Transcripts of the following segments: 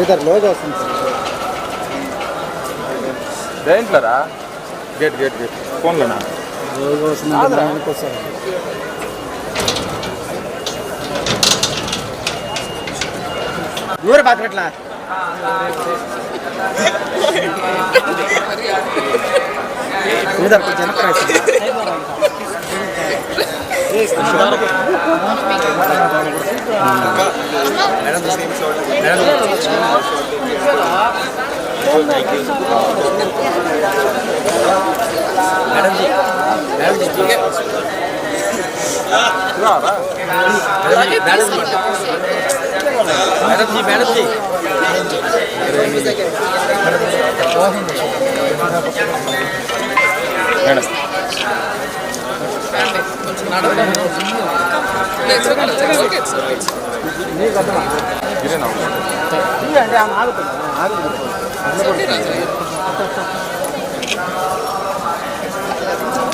ఇద్దరు లోగా వస్తుంది సార్. దేంట్లోరా? Gate gate gate. ఫోన్లోనా? లోగా వస్తుంది ఊరు పక్కట్లా ఇద్దరు రా. Madam ji madam ji madam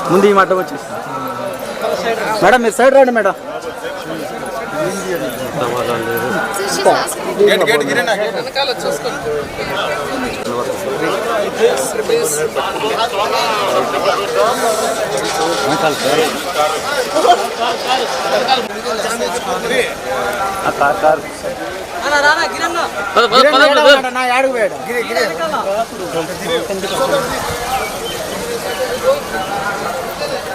ముందు ఈ మాట వచ్చేసి మేడం మీరు సైడ్ రండి మేడం. సమాధానం లేదు గిరేనా గేట్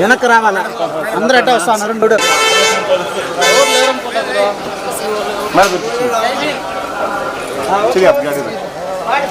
వెనక్కి రావాలా అందరూ ఎట్ట వస్తున్నారు రెండు మరి